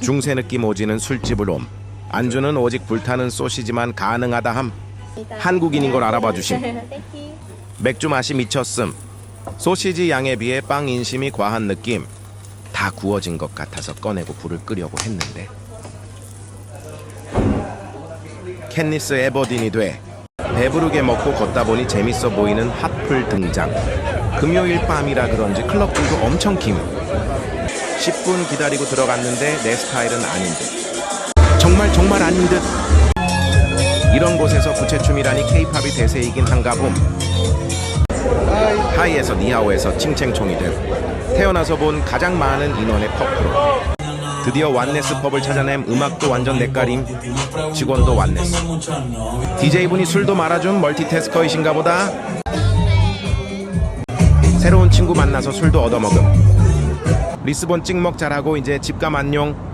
중세 느낌 오지는 술집을 옴. 안주는 오직 불타는 소시지만 가능하다 함. 한국인인 걸 알아봐 주심. 맥주 맛이 미쳤음. 소시지 양에 비해 빵 인심이 과한 느낌. 다 구워진 것 같아서 꺼내고 불을 끄려고 했는데. 캔니스 에버딘이 돼. 배부르게 먹고 걷다 보니 재밌어 보이는 핫플 등장. 금요일 밤이라 그런지 클럽들도 엄청 김. 10분 기다리고 들어갔는데 내 스타일은 아닌 듯. 정말 정말 아닌 듯. 이런 곳에서 부채춤이라니 케이팝이 대세이긴 한가 봄. 하이에서 니하오에서 칭챙총이 되고 태어나서 본 가장 많은 인원의 퍼프로 드디어 완네스 펍을 찾아냄 음악도 완전 내까림 직원도 완네스 DJ분이 술도 말아준 멀티태스커이신가 보다 새로운 친구 만나서 술도 얻어먹음 리스본 찍먹 잘하고 이제 집감 안녕